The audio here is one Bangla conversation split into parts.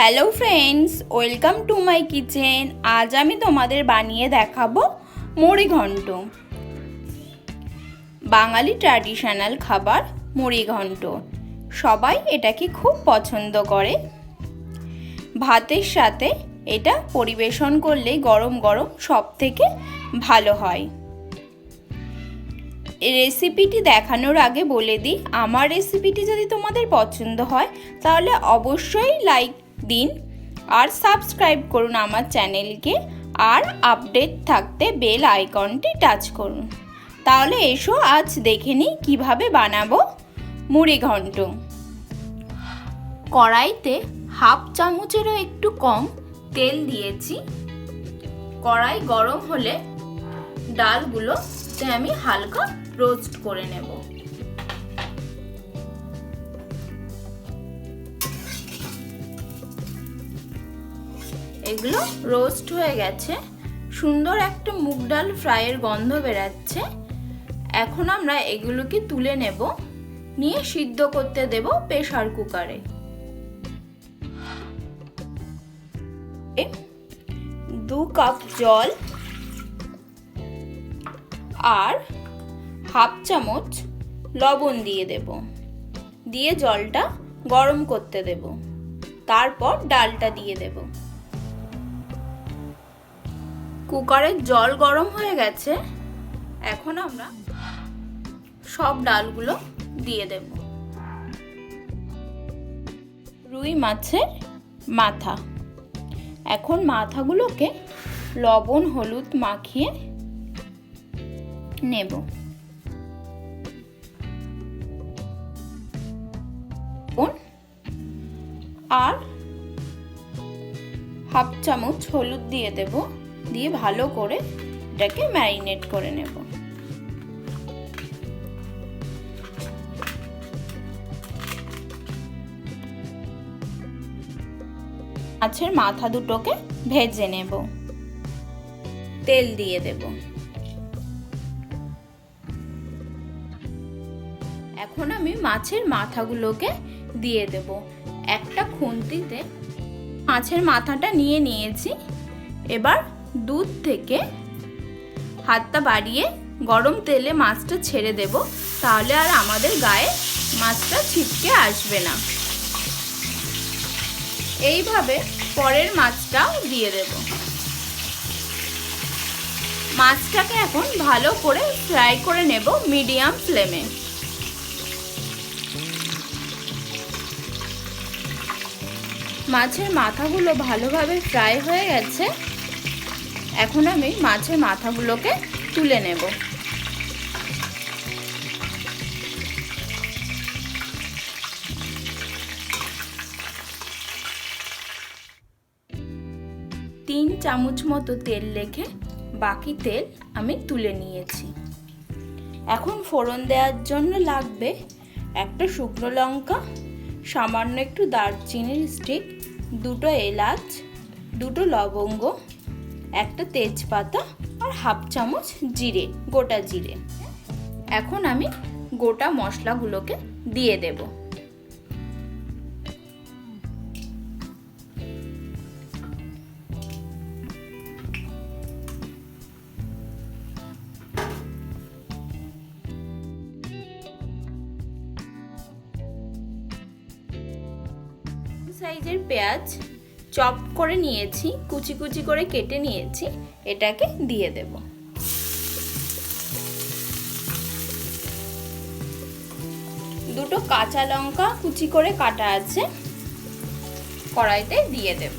Hello friends, welcome to my kitchen. আজ আমি তোমাদের বানিয়ে দেখাবো মুড়ি ঘন্ট বাঙালি ট্র্যাডিশনাল খাবার মুড়ি ঘন্ট সবাই এটাকে খুব পছন্দ করে। ভাতের সাথে এটা পরিবেশন করলে গরম গরম সব থেকে ভালো হয়। রেসিপিটি দেখানোর আগে বলে দিই, আমার রেসিপিটি যদি তোমাদের পছন্দ হয়, তাহলে অবশ্যই লাইক দিন। আর সাবস্ক্রাইব করুন আমার চ্যানেলকে আর আপডেট থাকতে বেল আইকনটি টাচ করুন। তাহলে এসো, আজ দেখে নিই কীভাবে বানাবো মুড়ি ঘন্ট। কড়াইতে হাফ চামচেরও একটু কম তেল দিয়েছি। কড়াই গরম হলে ডালগুলো আমি হালকা রোস্ট করে নেব। এগুলো রোস্ট হয়ে গেছে। সুন্দর একটা মুগ ডাল ফ্রাইয়ের গন্ধ বেরাচ্ছে। এখন আমরা এগুলোকে তুলে নেব। নিয়ে সিদ্ধ করতে দেব প্রেশার কুকারে। দু কাপ জল আর হাফ চামচ লবণ দিয়ে দেব। দিয়ে জলটা গরম করতে দেব। তারপর ডালটা দিয়ে দেব। কুকারের জল গরম হয়ে গেছে, এখন আমরা সব ডালগুলো দিয়ে দেব। রুই মাছের মাথা। এখন মাথাগুলোকে লবণ, হলুদ মাখিয়ে নেব। আর হাফ চামচ হলুদ দিয়ে দেব। দিয়ে ভালো করে এটাকে ম্যারিনেট করে নেব। মাছের মাথা দুটোকে ভেজে নেব। তেল দিয়ে দেব। এখন আমি মাছের মাথাগুলোকে দিয়ে দেব। একটা খুন্তিতে মাছের মাথাটা নিয়ে নিয়েছি। এবার দুধ থেকে হাতটা বাড়িয়ে গরম তেলে মাছটা ছেড়ে দেব, তাহলে আর আমাদের গায়ে মাছটা ছিটকে আসবে না। এইভাবে পরের মাছটাও দিয়ে দেব। মাছটাকে এখন ভালো করে ফ্রাই করে নেব মিডিয়াম ফ্লেমে। মাছের মাথাগুলো ভালোভাবে ফ্রাই হয়ে গেছে। এখন আমি মাছের মাথাগুলোকে তুলে নেব। তিন চামচ মতো তেল রেখে বাকি তেল আমি তুলে নিয়েছি। এখন ফোড়ন দেওয়ার জন্য লাগবে একটা শুকনো লঙ্কা, সামান্য একটু দারচিনির স্টিক দুটো এলাচ, দুটো লবঙ্গ একটা তেজপাতা আর হাফ চামচ জিরে, গোটা জিরে। এখন আমি গোটা মশলাগুলোকে দিয়ে দেব। সাইজের পেঁয়াজ চপ করে নিয়েছি, কুচি কুচি করে কেটে নিয়েছি, এটাকে দিয়ে দেব। দুটো কাঁচা লঙ্কা কুচি করে কাটা আছে, কড়াইতে দিয়ে দেব।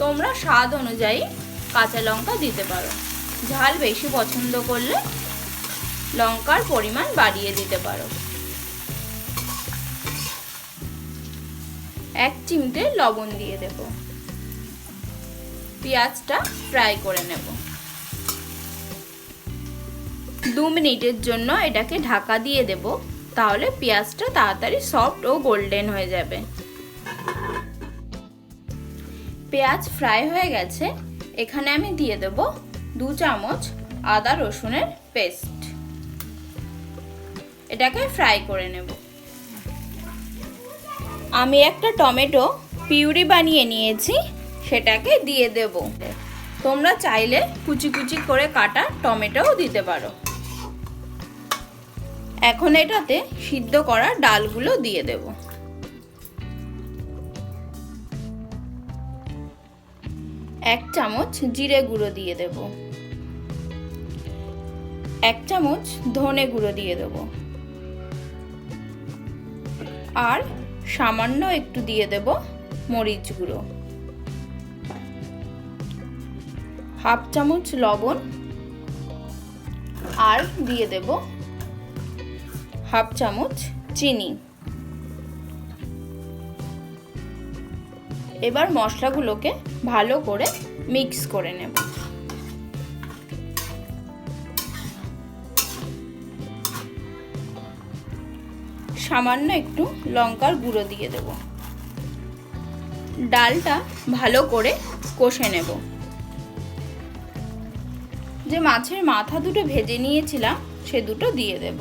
তোমরা স্বাদ অনুযায়ী কাঁচা লঙ্কা দিতে পারো। ঝাল বেশি পছন্দ করলে লঙ্কার পরিমাণ বাড়িয়ে দিতে পারো। এক চিমটে লবণ দিয়ে দেব। পেঁয়াজটা ফ্রাই করে নেব। দু মিনিটের জন্য এটাকে ঢাকা দিয়ে দেব। তাহলে পেঁয়াজটা তাড়াতাড়ি সফট ও গোল্ডেন হয়ে যাবে। পেঁয়াজ ফ্রাই হয়ে গেছে। এখানে আমি দিয়ে দেব দু চামচ আদা রসুনের পেস্ট। এটাকে ফ্রাই করে নেব। আমি একটা টমেটো পিউরি বানিয়ে নিয়েছি, সেটাকে দিয়ে দেব। তোমরা চাইলে কুচি কুচি করে কাটা টমেটোও দিতে পারো। এখন এটাতে সিদ্ধ করা ডালগুলো দিয়ে দেব। এক চামচ জিরে গুঁড়ো দিয়ে দেব। এক চামচ ধনে গুঁড়ো দিয়ে দেব। আর সামান্য একটু দিয়ে দেব মরিচ গুঁড়ো। হাফ চামচ লবণ আর দিয়ে দেব হাফ চামচ চিনি। এবার মশলাগুলোকে ভালো করে মিক্স করে নেব। সামান্য একটু লঙ্কার গুঁড়ো দিয়ে দেব। ডালটা ভালো করে কষে নেব। যে মাছের মাথা দুটো ভেজে নিয়েছিলাম, সে দুটো দিয়ে দেব।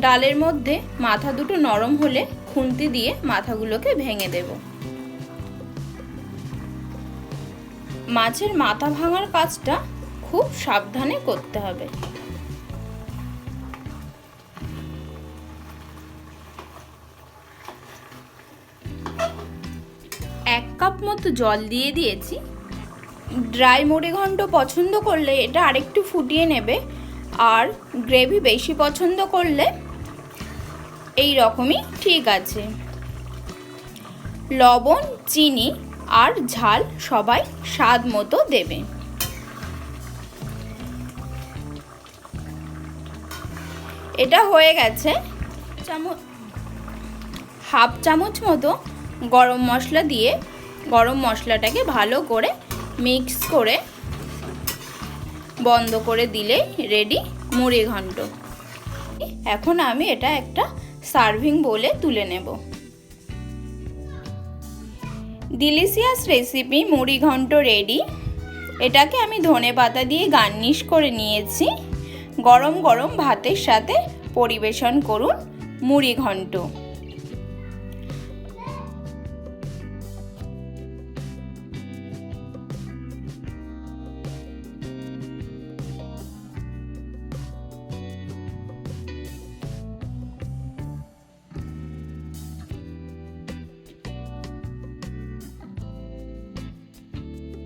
ডালের মধ্যে মাথা দুটো নরম হলে খুন্তি দিয়ে মাথাগুলোকে ভেঙে দেব। মাছের মাথা ভাঙার কাজটা খুব সাবধানে করতে হবে। এক কাপ মতো জল দিয়ে দিয়েছি। ড্রাই মুড়ি ঘন্ট পছন্দ করলে এটা আরেকটু ফুটিয়ে নেবে, আর গ্রেভি বেশি পছন্দ করলে এই রকমই ঠিক আছে। লবণ, চিনি আর ঝাল সবাই স্বাদ মতো দেবে। এটা হয়ে গেছে চামচ হাফ চামচ মতো গরম মশলা দিয়ে গরম মশলাটাকে ভালো করে মিক্স করে বন্ধ করে দিলে রেডি মুড়ি ঘন্ট এখন আমি এটা একটা সার্ভিং বলে তুলে নেব। ডিলিশিয়াস রেসিপি মুড়ি ঘন্ট রেডি এটাকে আমি ধনে পাতা দিয়ে গার্নিশ করে নিয়েছি। গরম গরম ভাতের সাথে পরিবেশন করুন মুড়ি ঘন্ট।